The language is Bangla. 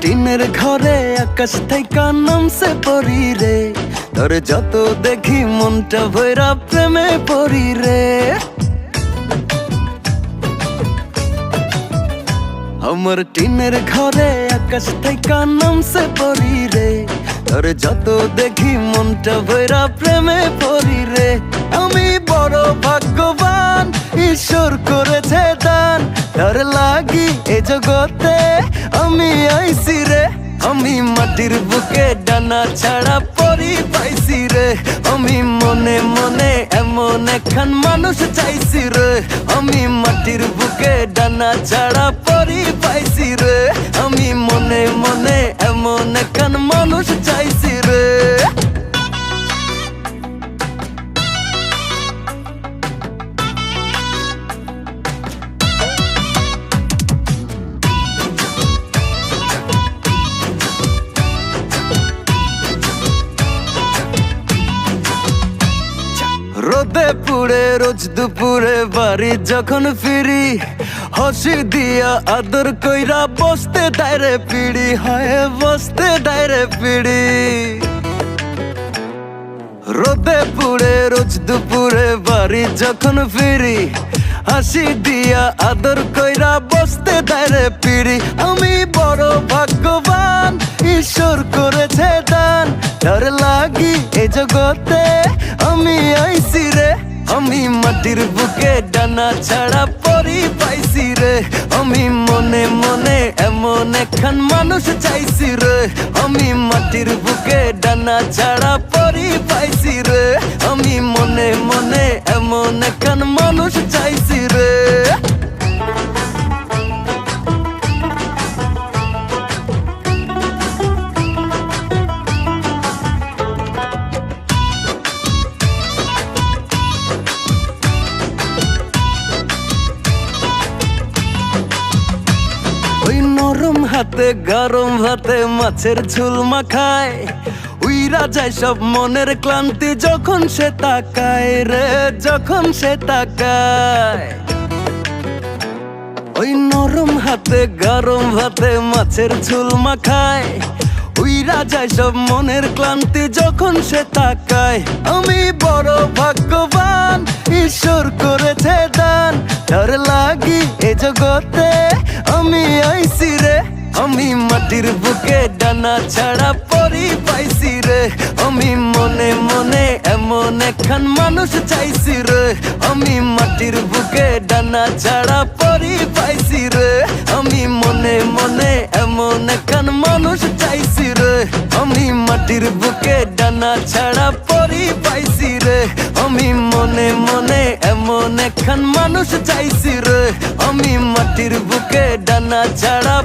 টিনের ঘরে আকাশ থেকে নামছে পরি রে। তোর যত দেখি মনটা ভৈরা প্রেমে পড়ি রে। আমার টিনের ঘরে আকাশ থেকে নামছে পরি রে। তোর যত দেখি মনটা ভৈরা প্রেমে পড়ি রে। আমি বড় ভাগ্যবান, ঈশ্বর করেছে দান। তার লাগি এ জগতে আমি আইসি রে? আমি মাটির বুকে ডানা ছাড়া পরি পাইছি রে। আমি মনে মনে এমন এখান মানুষ চাইছি রে। আমি মাটির বুকে ডানা ছাড়া পরি পাইছি রে। আমি মনে মনে এমন এখান মানুষ পুড়ে, রোজ দুপুরে বাড়ি যখন ফিরি, হসি দিয়া আদর কইরা বসতে ডাইরে পিড়ি, হয় বসতে ডাইরে পিড়ি। রোদে পুড়ে, রোজ দুপুরে বাড়ি যখন ফিরি, হাসি দিয়া আদর কইরা বসতে দাঁড়ে পিড়ি, আমি তার লাগি এ জগতে আমি আইছি রে আমি মাটির বুকে ডানা ছাড়া পরি পাইছি রে আমি মনে মনে এমন একখান মানুষ চাইছি রে আমি মাটির বুকে ডানা ছাড়া পরি পাইছি রে আমি মনে মনে এমন একখান মানুষ চাইছি রে হাতে গরম ভাতে মাছের ঝুল মাখায়। উইরা যায় সব মনের ক্লান্তি যখন সে তাকায় রে, যখন সে তাকায়। ওই নরম হাতে গরম ভাতে মাছের ঝুল মাখায়। উইরা যায় সব মনের ক্লান্তি যখন সে তাকায়। আমি বড় ভাগ্যবান, ঈশ্বর করেছে দান। তার লাগি এ জগতে আমি আইছি রে। আমি মাটির বুকে ডানা ছাড়া পরি পাইছি রে। আমি মনে মনে এমন একখান মানুষ চাইছি রে। আমি মাটির বুকে ডানা ছাড়া পরি পাইছি রে। আমি মনে মনে এমন একখান মানুষ চাইছি রে। আমি মাটির বুকে ডানা ছাড়া পরি পাইছি রে। আমি মনে মনে এমন একখান মানুষ চাইছি রে। আমি মাটির বুকে ডানা ছাড়া